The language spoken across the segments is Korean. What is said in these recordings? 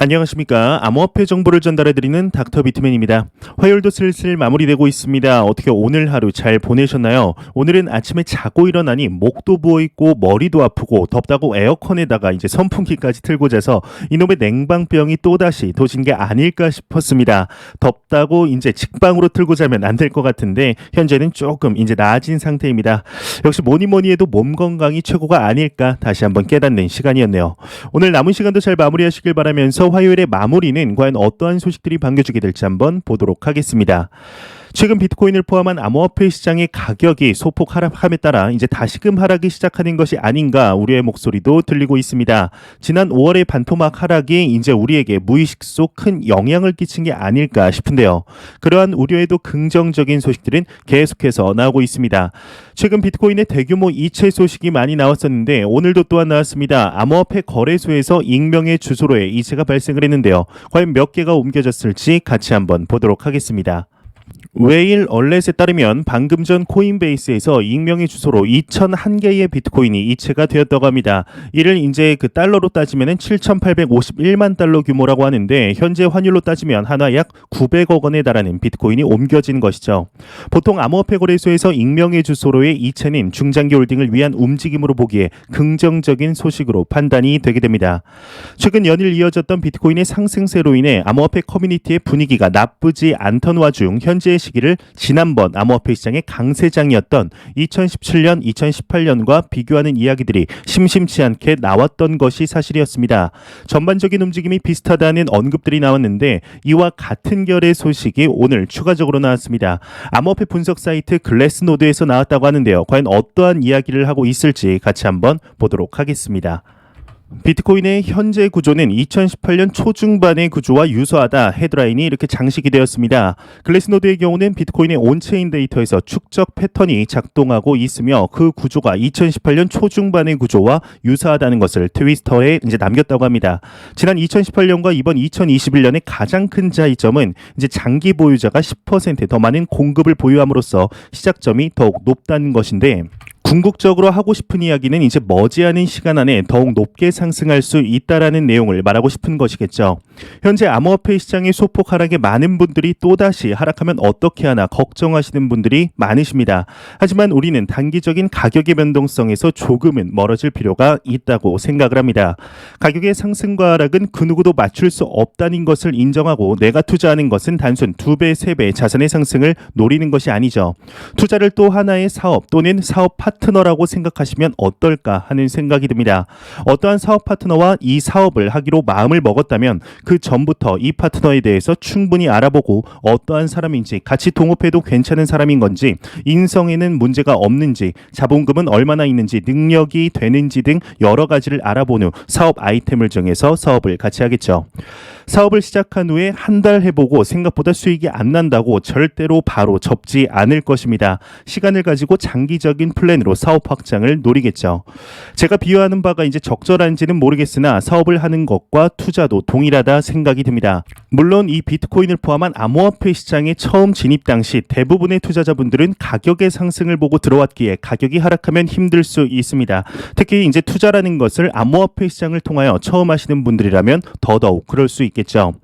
안녕하십니까. 암호화폐 정보를 전달해드리는 닥터 비트맨입니다. 화요일도 슬슬 마무리되고 있습니다. 어떻게 오늘 하루 잘 보내셨나요? 오늘은 아침에 자고 일어나니 목도 부어있고 머리도 아프고 덥다고 에어컨에다가 이제 선풍기까지 틀고 자서 이놈의 냉방병이 또다시 도진 게 아닐까 싶었습니다. 덥다고 이제 직방으로 틀고 자면 안 될 것 같은데 현재는 조금 이제 나아진 상태입니다. 역시 뭐니 뭐니 해도 몸 건강이 최고가 아닐까 다시 한번 깨닫는 시간이었네요. 오늘 남은 시간도 잘 마무리하시길 바라면서 화요일의 마무리는 과연 어떠한 소식들이 반겨주게 될지 한번 보도록 하겠습니다. 최근 비트코인을 포함한 암호화폐 시장의 가격이 소폭 하락함에 따라 이제 다시금 하락이 시작하는 것이 아닌가 우려의 목소리도 들리고 있습니다. 지난 5월의 반토막 하락이 이제 우리에게 무의식 속 큰 영향을 끼친 게 아닐까 싶은데요. 그러한 우려에도 긍정적인 소식들은 계속해서 나오고 있습니다. 최근 비트코인의 대규모 이체 소식이 많이 나왔었는데 오늘도 또한 나왔습니다. 암호화폐 거래소에서 익명의 주소로의 이체가 발생을 했는데요. 과연 몇 개가 옮겨졌을지 같이 한번 보도록 하겠습니다. 웨일 얼렛에 따르면 방금 전 코인베이스에서 익명의 주소로 2,001개의 비트코인이 이체가 되었다고 합니다. 이를 이제 그 달러로 따지면 7,851만 달러 규모라고 하는데 현재 환율로 따지면 하나 약 900억 원에 달하는 비트코인이 옮겨진 것이죠. 보통 암호화폐 거래소에서 익명의 주소로의 이체는 중장기 홀딩을 위한 움직임으로 보기에 긍정적인 소식으로 판단이 되게 됩니다. 최근 연일 이어졌던 비트코인의 상승세로 인해 암호화폐 커뮤니티의 분위기가 나쁘지 않던 와중 현재 의 시기를 지난번 암호화폐 시장의 강세장이었던 2017년, 2018년과 비교하는 이야기들이 심심치 않게 나왔던 것이 사실이었습니다. 전반적인 움직임이 비슷하다는 언급들이 나왔는데 이와 같은 결의 소식이 오늘 추가적으로 나왔습니다. 암호화폐 분석 사이트 글래스노드에서 나왔다고 하는데요. 과연 어떠한 이야기를 하고 있을지 같이 한번 보도록 하겠습니다. 비트코인의 현재 구조는 2018년 초중반의 구조와 유사하다 헤드라인이 이렇게 장식이 되었습니다. 글래스노드의 경우는 비트코인의 온체인 데이터에서 축적 패턴이 작동하고 있으며 그 구조가 2018년 초중반의 구조와 유사하다는 것을 트위스터에 이제 남겼다고 합니다. 지난 2018년과 이번 2021년의 가장 큰 차이점은 이제 장기 보유자가 10%더 많은 공급을 보유함으로써 시작점이 더욱 높다는 것인데 궁극적으로 하고 싶은 이야기는 이제 머지않은 시간 안에 더욱 높게 상승할 수 있다라는 내용을 말하고 싶은 것이겠죠. 현재 암호화폐 시장의 소폭 하락에 많은 분들이 또다시 하락하면 어떻게 하나 걱정하시는 분들이 많으십니다. 하지만 우리는 단기적인 가격의 변동성에서 조금은 멀어질 필요가 있다고 생각을 합니다. 가격의 상승과 하락은 그 누구도 맞출 수 없다는 것을 인정하고 내가 투자하는 것은 단순 두 배, 세배 자산의 상승을 노리는 것이 아니죠. 투자를 또 하나의 사업 또는 사업 파트 너라고 생각하시면 어떨까 하는 생각이 듭니다. 어떠한 사업 파트너와 이 사업을 하기로 마음을 먹었다면 그 전부터 이 파트너에 대해서 충분히 알아보고 어떠한 사람인지 같이 동업해도 괜찮은 사람인 건지 인성에는 문제가 없는지 자본금은 얼마나 있는지 능력이 되는지 등 여러 가지를 알아본 후 사업 아이템을 정해서 사업을 같이 하겠죠. 사업을 시작한 후에 한 달 해보고 생각보다 수익이 안 난다고 절대로 바로 접지 않을 것입니다. 시간을 가지고 장기적인 플랜으로 사업 확장을 노리겠죠. 제가 비유하는 바가 이제 적절한지는 모르겠으나 사업을 하는 것과 투자도 동일하다 생각이 듭니다. 물론 이 비트코인을 포함한 암호화폐 시장에 처음 진입 당시 대부분의 투자자분들은 가격의 상승을 보고 들어왔기에 가격이 하락하면 힘들 수 있습니다. 특히 이제 투자라는 것을 암호화폐 시장을 통하여 처음 하시는 분들이라면 더더욱 그럴 수 있겠죠.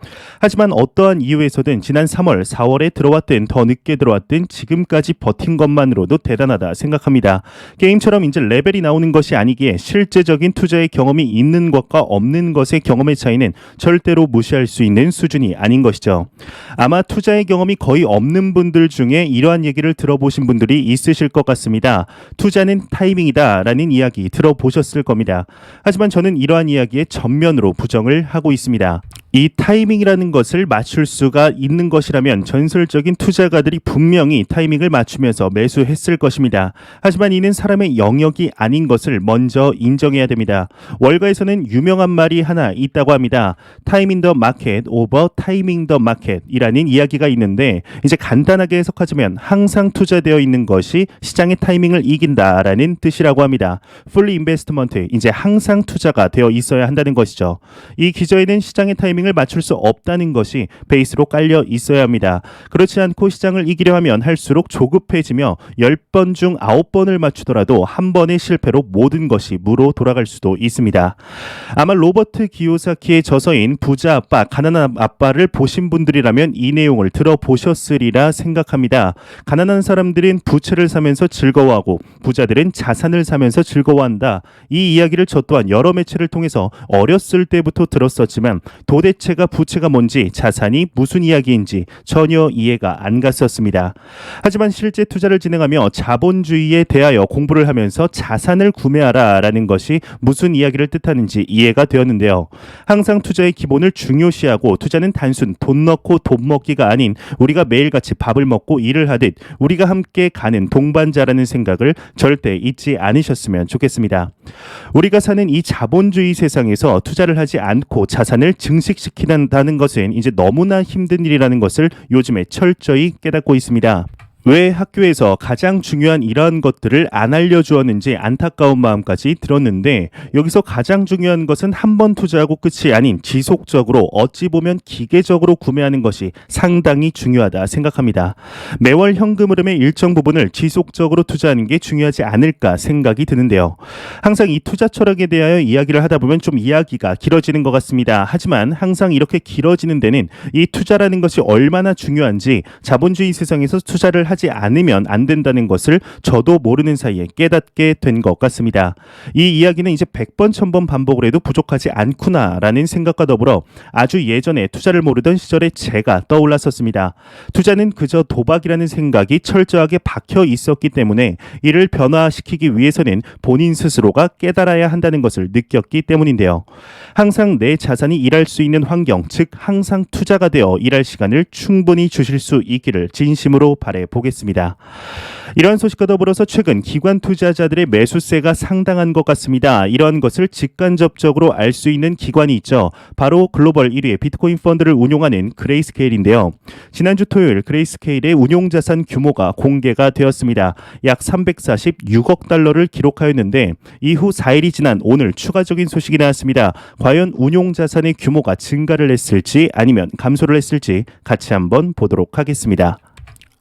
하지만 어떠한 이유에서든 지난 3월, 4월에 들어왔든 더 늦게 들어왔든 지금까지 버틴 것만으로도 대단하다 생각합니다. 게임처럼 이제 레벨이 나오는 것이 아니기에 실제적인 투자의 경험이 있는 것과 없는 것의 경험의 차이는 절대로 무시할 수 있는 수준이 아닌 것이죠. 아마 투자의 경험이 거의 없는 분들 중에 이러한 얘기를 들어보신 분들이 있으실 것 같습니다. 투자는 타이밍이다 라는 이야기 들어보셨을 겁니다. 하지만 저는 이러한 이야기에 전면으로 부정을 하고 있습니다. 이 타이밍이라는 것을 맞출 수가 있는 것이라면 전설적인 투자가들이 분명히 타이밍을 맞추면서 매수했을 것입니다. 하지만 이는 사람의 영역이 아닌 것을 먼저 인정해야 됩니다. 월가에서는 유명한 말이 하나 있다고 합니다. 타이밍 더 마켓 오버 타이밍 더 마켓이라는 이야기가 있는데 이제 간단하게 해석하자면 항상 투자되어 있는 것이 시장의 타이밍을 이긴다라는 뜻이라고 합니다. 풀리 인베스트먼트 이제 항상 투자가 되어 있어야 한다는 것이죠. 이 기저에는 시장의 타이밍 타이밍을 맞출 수 없다는 것이 베이스로 깔려 있어야 합니다. 그렇지 않고 시장을 이기려 하면 할수록 조급해지며 10번 중 9번을 맞추더라도 한 번의 실패로 모든 것이 무로 돌아갈 수도 있습니다. 아마 로버트 기요사키의 저서인 부자 아빠, 가난한 아빠를 보신 분들이라면 이 내용을 들어보셨으리라 생각합니다. 가난한 사람들은 부채를 사면서 즐거워하고 부자들은 자산을 사면서 즐거워한다. 이 이야기를 저 또한 여러 매체를 통해서 어렸을 때부터 들었었지만 도대체 가 부채가 뭔지 자산이 무슨 이야기인지 전혀 이해가 안 갔었습니다. 하지만 실제 투자를 진행하며 자본주의에 대하여 공부를 하면서 자산을 구매하라 라는 것이 무슨 이야기를 뜻하는지 이해가 되었는데요. 항상 투자의 기본을 중요시하고 투자는 단순 돈 넣고 돈 먹기가 아닌 우리가 매일같이 밥을 먹고 일을 하듯 우리가 함께 가는 동반자라는 생각을 절대 잊지 않으셨으면 좋겠습니다. 우리가 사는 이 자본주의 세상에서 투자를 하지 않고 자산을 증식시키는다는 것은 이제 너무나 힘든 일이라는 것을 요즘에 철저히 깨닫고 있습니다. 왜 학교에서 가장 중요한 이러한 것들을 안 알려주었는지 안타까운 마음까지 들었는데 여기서 가장 중요한 것은 한 번 투자하고 끝이 아닌 지속적으로 어찌 보면 기계적으로 구매하는 것이 상당히 중요하다 생각합니다. 매월 현금 흐름의 일정 부분을 지속적으로 투자하는 게 중요하지 않을까 생각이 드는데요. 항상 이 투자 철학에 대하여 이야기를 하다 보면 좀 이야기가 길어지는 것 같습니다. 하지만 항상 이렇게 길어지는 데는 이 투자라는 것이 얼마나 중요한지 자본주의 세상에서 투자를 하지 않으면 안 된다는 것을 저도 모르는 사이에 깨닫게 된 것 같습니다. 이 이야기는 이제 100번, 1000번 반복을 해도 부족하지 않구나라는 생각과 더불어 아주 예전에 투자를 모르던 시절에 제가 떠올랐었습니다. 투자는 그저 도박이라는 생각이 철저하게 박혀 있었기 때문에 이를 변화시키기 위해서는 본인 스스로가 깨달아야 한다는 것을 느꼈기 때문인데요. 항상 내 자산이 일할 수 있는 환경, 즉 항상 투자가 되어 일할 시간을 충분히 주실 수 있기를 진심으로 바래 보겠습니다. 이러한 소식과 더불어서 최근 기관 투자자들의 매수세가 상당한 것 같습니다. 이러한 것을 직간접적으로 알 수 있는 기관이 있죠. 바로 글로벌 1위의 비트코인 펀드를 운용하는 그레이스케일인데요. 지난주 토요일 그레이스케일의 운용 자산 규모가 공개가 되었습니다. 약 346억 달러를 기록하였는데 이후 4일이 지난 오늘 추가적인 소식이 나왔습니다. 과연 운용 자산의 규모가 증가를 했을지 아니면 감소를 했을지 같이 한번 보도록 하겠습니다.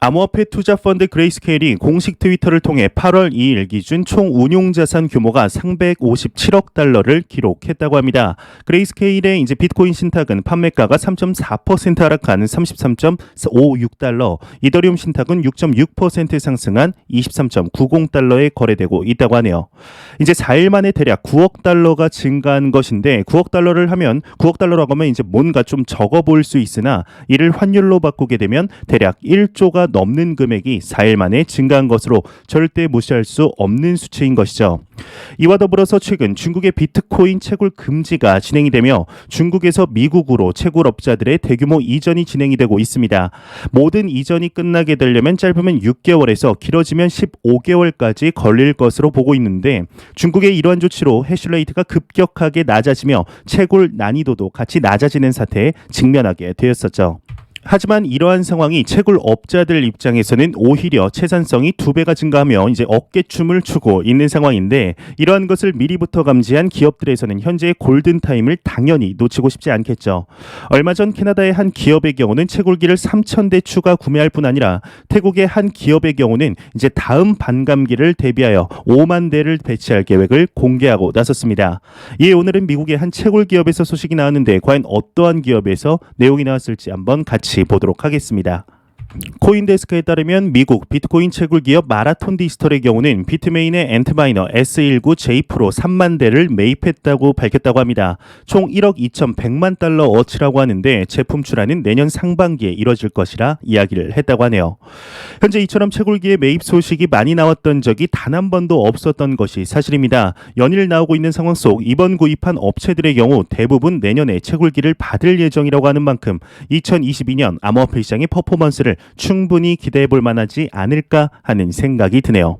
암호화폐 투자 펀드 그레이스케일이 공식 트위터를 통해 8월 2일 기준 총 운용 자산 규모가 357억 달러를 기록했다고 합니다. 그레이스케일의 이제 비트코인 신탁은 판매가가 3.4% 하락한 33.56달러, 이더리움 신탁은 6.6% 상승한 23.90달러에 거래되고 있다고 하네요. 이제 4일 만에 대략 9억 달러가 증가한 것인데 9억 달러를 하면 9억 달러라고 하면 이제 뭔가 좀 적어 보일 수 있으나 이를 환율로 바꾸게 되면 대략 1조가 넘는 금액이 4일 만에 증가한 것으로 절대 무시할 수 없는 수치인 것이죠. 이와 더불어서 최근 중국의 비트코인 채굴 금지가 진행이 되며 중국에서 미국으로 채굴업자들의 대규모 이전이 진행이 되고 있습니다. 모든 이전이 끝나게 되려면 짧으면 6개월에서 길어지면 15개월까지 걸릴 것으로 보고 있는데 중국의 이러한 조치로 해슐레이트가 급격하게 낮아지며 채굴 난이도도 같이 낮아지는 사태에 직면하게 되었었죠. 하지만 이러한 상황이 채굴 업자들 입장에서는 오히려 채산성이 두 배가 증가하며 이제 어깨춤을 추고 있는 상황인데 이러한 것을 미리부터 감지한 기업들에서는 현재의 골든 타임을 당연히 놓치고 싶지 않겠죠. 얼마 전 캐나다의 한 기업의 경우는 채굴기를 3,000대 추가 구매할 뿐 아니라 태국의 한 기업의 경우는 이제 다음 반감기를 대비하여 5만 대를 배치할 계획을 공개하고 나섰습니다. 이에 오늘은 미국의 한 채굴 기업에서 소식이 나왔는데 과연 어떠한 기업에서 내용이 나왔을지 한번 같이 같이 보도록 하겠습니다. 코인데스크에 따르면 미국 비트코인 채굴 기업 마라톤 디지털의 경우는 비트메인의 엔트마이너 S19J 프로 3만 대를 매입했다고 밝혔다고 합니다. 총 1억 2,100만 달러 어치라고 하는데 제품 출하는 내년 상반기에 이뤄질 것이라 이야기를 했다고 하네요. 현재 이처럼 채굴기의 매입 소식이 많이 나왔던 적이 단 한 번도 없었던 것이 사실입니다. 연일 나오고 있는 상황 속 이번 구입한 업체들의 경우 대부분 내년에 채굴기를 받을 예정이라고 하는 만큼 2022년 암호화폐 시장의 퍼포먼스를 충분히 기대해 볼 만하지 않을까 하는 생각이 드네요.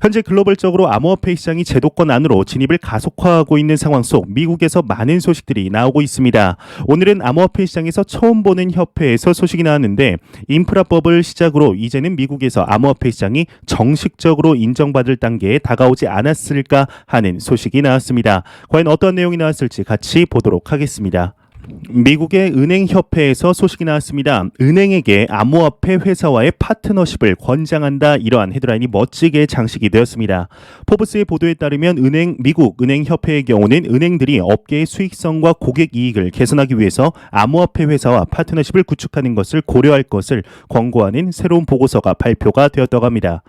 현재 글로벌적으로 암호화폐 시장이 제도권 안으로 진입을 가속화하고 있는 상황 속 미국에서 많은 소식들이 나오고 있습니다. 오늘은 암호화폐 시장에서 처음 보는 협회에서 소식이 나왔는데 인프라법을 시작으로 이제는 미국에서 암호화폐 시장이 정식적으로 인정받을 단계에 다가오지 않았을까 하는 소식이 나왔습니다. 과연 어떤 내용이 나왔을지 같이 보도록 하겠습니다. 미국의 은행협회에서 소식이 나왔습니다. 은행에게 암호화폐 회사와의 파트너십을 권장한다. 이러한 헤드라인이 멋지게 장식이 되었습니다. 포브스의 보도에 따르면 은행 미국 은행협회의 경우는 은행들이 업계의 수익성과 고객 이익을 개선하기 위해서 암호화폐 회사와 파트너십을 구축하는 것을 고려할 것을 권고하는 새로운 보고서가 발표가 되었다고 합니다.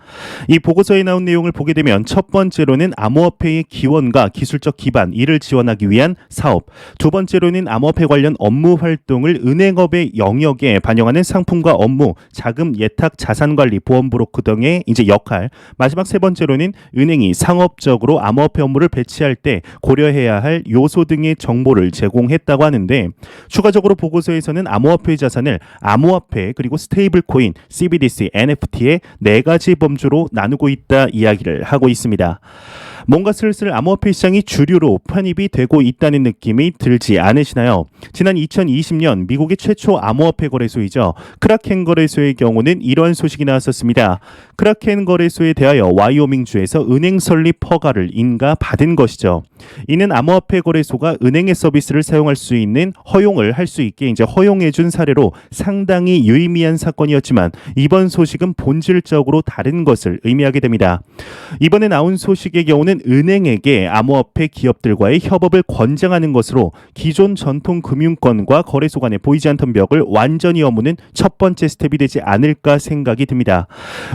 이 보고서에 나온 내용을 보게 되면 첫 번째로는 암호화폐의 기원과 기술적 기반 이를 지원하기 위한 사업, 두 번째로는 암호화폐 관련 업무 활동을 은행업의 영역에 반영하는 상품과 업무, 자금 예탁, 자산 관리, 보험 브로커 등의 이제 역할. 마지막 세 번째로는 은행이 상업적으로 암호화폐 업무를 배치할 때 고려해야 할 요소 등의 정보를 제공했다고 하는데 추가적으로 보고서에서는 암호화폐 자산을 암호화폐 그리고 스테이블 코인, CBDC, NFT의 네 가지 범주로 나누고 있다 이야기를 하고 있습니다. 뭔가 슬슬 암호화폐 시장이 주류로 편입이 되고 있다는 느낌이 들지 않으시나요? 지난 2020년 미국의 최초 암호화폐 거래소이죠. 크라켄 거래소의 경우는 이러한 소식이 나왔었습니다. 크라켄 거래소에 대하여 와이오밍주에서 은행 설립 허가를 인가 받은 것이죠. 이는 암호화폐 거래소가 은행의 서비스를 사용할 수 있는 허용을 할 수 있게 이제 허용해 준 사례로 상당히 유의미한 사건이었지만 이번 소식은 본질적으로 다른 것을 의미하게 됩니다. 이번에 나온 소식의 경우는 은행에게 암호화폐 기업들과의 협업을 권장하는 것으로 기존 전통 금융권과 거래소 간에 보이지 않던 벽을 완전히 허무는 첫 번째 스텝이 되지 않을까 생각이 듭니다.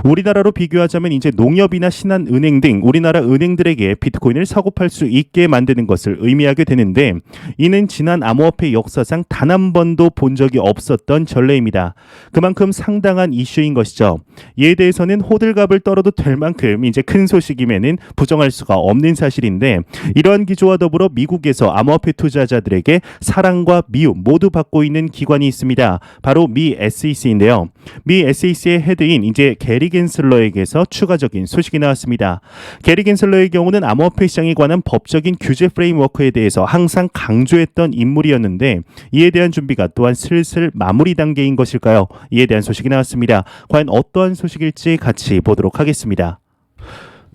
우리나라로 비교하자면 이제 농협이나 신한은행 등 우리나라 은행들에게 비트코인을 사고 팔 수 있게 만드는 것을 의미하게 되는데 이는 지난 암호화폐 역사상 단 한 번도 본 적이 없었던 전례입니다. 그만큼 상당한 이슈인 것이죠. 이에 대해서는 호들갑을 떨어도 될 만큼 이제 큰 소식임에는 부정할 수가 없는 사실인데 이러한 기조와 더불어 미국에서 암호화폐 투자자들에게 사랑과 미움 모두 받고 있는 기관이 있습니다. 바로 미 SEC인데요. 미 SEC의 헤드인 이제 게리 겐슬러에게서 추가적인 소식이 나왔습니다. 게리 겐슬러의 경우는 암호화폐 시장에 관한 법적인 규제 프레임워크에 대해서 항상 강조했던 인물이었는데 이에 대한 준비가 또한 슬슬 마무리 단계인 것일까요? 이에 대한 소식이 나왔습니다. 과연 어떠한 소식일지 같이 보도록 하겠습니다.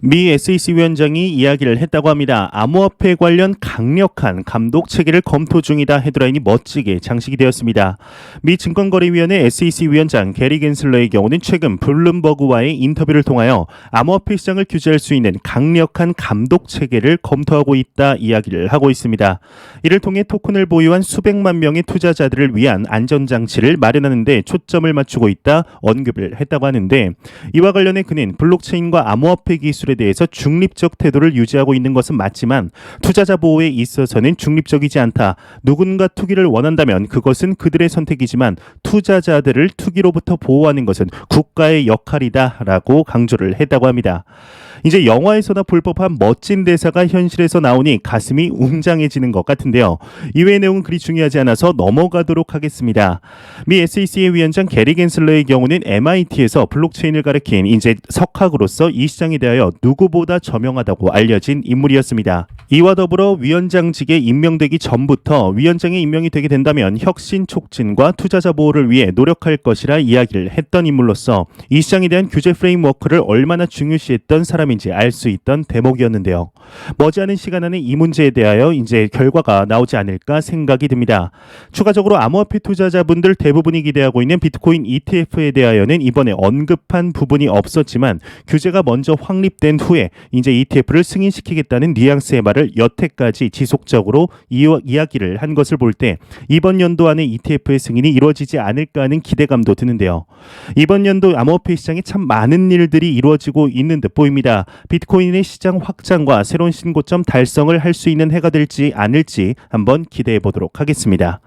미 SEC 위원장이 이야기를 했다고 합니다. 암호화폐 관련 강력한 감독 체계를 검토 중이다 헤드라인이 멋지게 장식이 되었습니다. 미 증권거래위원회 SEC 위원장 게리 겐슬러의 경우는 최근 블룸버그와의 인터뷰를 통하여 암호화폐 시장을 규제할 수 있는 강력한 감독 체계를 검토하고 있다 이야기를 하고 있습니다. 이를 통해 토큰을 보유한 수백만 명의 투자자들을 위한 안전장치를 마련하는데 초점을 맞추고 있다 언급을 했다고 하는데 이와 관련해 그는 블록체인과 암호화폐 기술 에 대해서 중립적 태도를 유지하고 있는 것은 맞지만 투자자 보호에 있어서는 중립적이지 않다. 누군가 투기를 원한다면 그것은 그들의 선택이지만 투자자들을 투기로부터 보호하는 것은 국가의 역할이다라고 강조를 했다고 합니다. 이제 영화에서나 볼 법한 멋진 대사가 현실에서 나오니 가슴이 웅장해지는 것 같은데요. 이외의 내용은 그리 중요하지 않아서 넘어가도록 하겠습니다. 미 SEC의 위원장 게리 겐슬러의 경우는 MIT에서 블록체인을 가르친 이제 석학으로서 이 시장에 대하여 누구보다 저명하다고 알려진 인물이었습니다. 이와 더불어 위원장직에 임명되기 전부터 위원장에 임명이 되게 된다면 혁신 촉진과 투자자 보호를 위해 노력할 것이라 이야기를 했던 인물로서 이 시장에 대한 규제 프레임워크를 얼마나 중요시했던 사람인 지 알 수 있던 대목이었는데요. 머지않은 시간 안에 이 문제에 대하여 이제 결과가 나오지 않을까 생각이 듭니다. 추가적으로 암호화폐 투자자분들 대부분이 기대하고 있는 비트코인 ETF에 대하여는 이번에 언급한 부분이 없었지만 규제가 먼저 확립된 후에 이제 ETF를 승인시키겠다는 뉘앙스의 말을 여태까지 지속적으로 이야기를 한 것을 볼 때 이번 연도 안에 ETF의 승인이 이루어지지 않을까 하는 기대감도 드는데요. 이번 연도 암호화폐 시장에 참 많은 일들이 이루어지고 있는 듯 보입니다. 비트코인의 시장 확장과 새로운 신고점 달성을 할 수 있는 해가 될지 아닐지 한번 기대해 보도록 하겠습니다.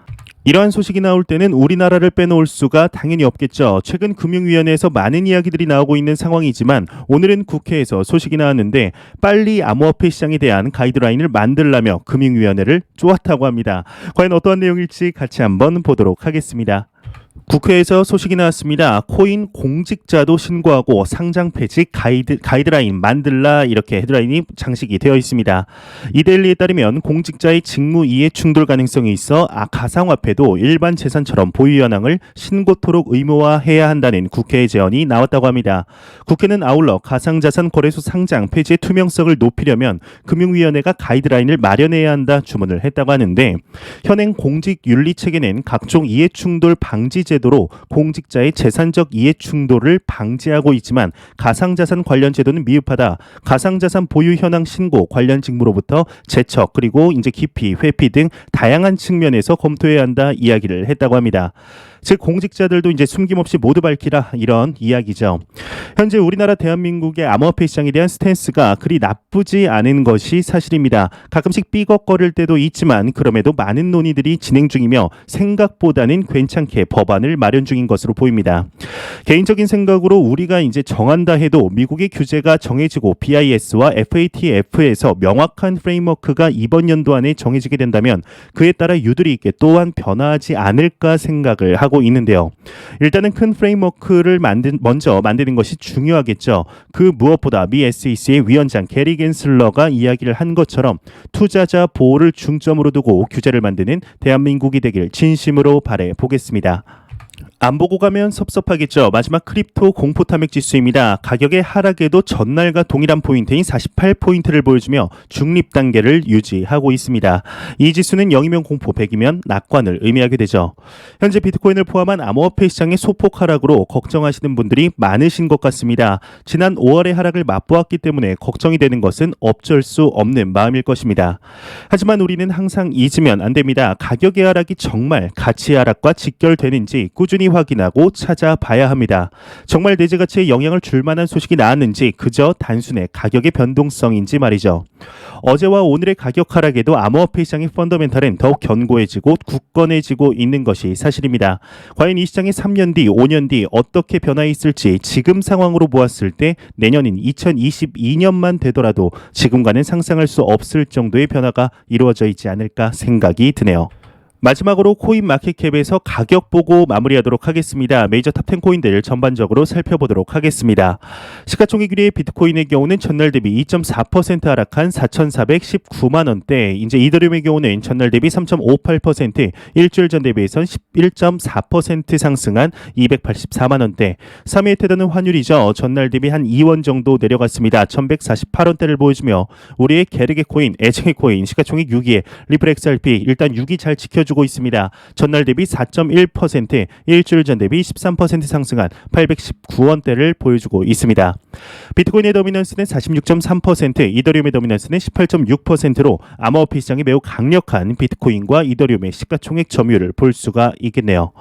이러한 소식이 나올 때는 우리나라를 빼놓을 수가 당연히 없겠죠. 최근 금융위원회에서 많은 이야기들이 나오고 있는 상황이지만 오늘은 국회에서 소식이 나왔는데 빨리 암호화폐 시장에 대한 가이드라인을 만들라며 금융위원회를 쪼았다고 합니다. 과연 어떠한 내용일지 같이 한번 보도록 하겠습니다. 국회에서 소식이 나왔습니다. 코인 공직자도 신고하고 상장 폐지 가이드, 가이드라인 만들라 이렇게 헤드라인이 장식이 되어 있습니다. 이데일리에 따르면 공직자의 직무 이해 충돌 가능성이 있어 아, 가상화폐도 일반 재산처럼 보유 현황을 신고토록 의무화해야 한다는 국회의 제언이 나왔다고 합니다. 국회는 아울러 가상자산 거래소 상장 폐지의 투명성을 높이려면 금융위원회가 가이드라인을 마련해야 한다 주문을 했다고 하는데 현행 공직 윤리 체계는 각종 이해 충돌 방지 제도로 공직자의 재산적 이해 충돌을 방지하고 있지만 가상자산 관련 제도는 미흡하다. 가상자산 보유 현황 신고 관련 직무로부터 재척 그리고 이제 기피, 회피 등 다양한 측면에서 검토해야 한다 이야기를 했다고 합니다. 즉 공직자들도 이제 숨김없이 모두 밝히라 이런 이야기죠. 현재 우리나라 대한민국의 암호화폐 시장에 대한 스탠스가 그리 나쁘지 않은 것이 사실입니다. 가끔씩 삐걱거릴 때도 있지만 그럼에도 많은 논의들이 진행 중이며 생각보다는 괜찮게 법안을 마련 중인 것으로 보입니다. 개인적인 생각으로 우리가 이제 정한다 해도 미국의 규제가 정해지고 BIS와 FATF에서 명확한 프레임워크가 이번 연도 안에 정해지게 된다면 그에 따라 유들이 있게 또한 변화하지 않을까 생각을 하고 있는데요. 일단은 큰 프레임워크를 만든 먼저 만드는 것이 중요하겠죠. 그 무엇보다 미 SEC의 위원장 게리 겐슬러가 이야기를 한 것처럼 투자자 보호를 중점으로 두고 규제를 만드는 대한민국이 되길 진심으로 바래 보겠습니다. 안 보고 가면 섭섭하겠죠. 마지막 크립토 공포 탐욕 지수입니다. 가격의 하락에도 전날과 동일한 포인트인 48포인트를 보여주며 중립 단계를 유지하고 있습니다. 이 지수는 0이면 공포, 100이면 낙관을 의미하게 되죠. 현재 비트코인을 포함한 암호화폐 시장의 소폭 하락으로 걱정하시는 분들이 많으신 것 같습니다. 지난 5월의 하락을 맛보았기 때문에 걱정이 되는 것은 어쩔 수 없는 마음일 것입니다. 하지만 우리는 항상 잊으면 안 됩니다. 가격의 하락이 정말 가치 하락과 직결되는지 꾸준히 확인하고 찾아봐야 합니다. 정말 내재 가치에 영향을 줄 만한 소식이 나왔는지 그저 단순의 가격의 변동성인지 말이죠. 어제와 오늘의 가격 하락에도 암호화폐 시장의 펀더멘탈은 더욱 견고해지고 굳건해지고 있는 것이 사실입니다. 과연 이 시장이 3년 뒤, 5년 뒤 어떻게 변화해 있을지 지금 상황으로 보았을 때 내년인 2022년만 되더라도 지금과는 상상할 수 없을 정도의 변화가 이루어져 있지 않을까 생각이 드네요. 마지막으로 코인 마켓캡에서 가격 보고 마무리하도록 하겠습니다. 메이저 탑10 코인들 전반적으로 살펴보도록 하겠습니다. 시가총액 1위의 비트코인의 경우는 전날 대비 2.4% 하락한 4,419만 원대. 이제 이더리움의 경우는 전날 대비 3.58%, 일주일 전 대비해선 11.4% 상승한 284만 원대. 3위의 테더는 환율이죠. 전날 대비 한 2원 정도 내려갔습니다. 1,148원대를 보여주며 우리의 게르게 코인, 애청의 코인 시가총액 6위의 리플 XRP 일단 6위 잘 지켜 주고 있습니다. 전날 대비 4.1%, 일주일 전 대비 13% 상승한 819원대를 보여주고 있습니다. 비트코인의 도미넌스는 46.3%, 이더리움의 도미넌스는 18.6%로 암호화폐 시장이 매우 강력한 비트코인과 이더리움의 시가총액 점유율을 볼 수가 있겠네요.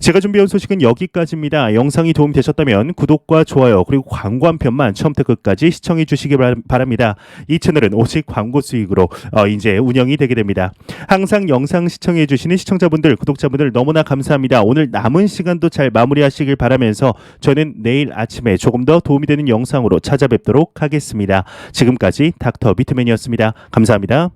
제가 준비한 소식은 여기까지입니다. 영상이 도움 되셨다면 구독과 좋아요 그리고 광고 한 편만 처음부터 끝까지 시청해 주시기 바랍니다. 이 채널은 오직 광고 수익으로 어, 이제 운영이 되게 됩니다. 항상 영상 시청 해 주시는 시청자분들, 구독자분들 너무나 감사합니다. 오늘 남은 시간도 잘 마무리하시길 바라면서 저는 내일 아침에 조금 더 도움이 되는 영상으로 찾아뵙도록 하겠습니다. 지금까지 닥터 비트맨이었습니다. 감사합니다.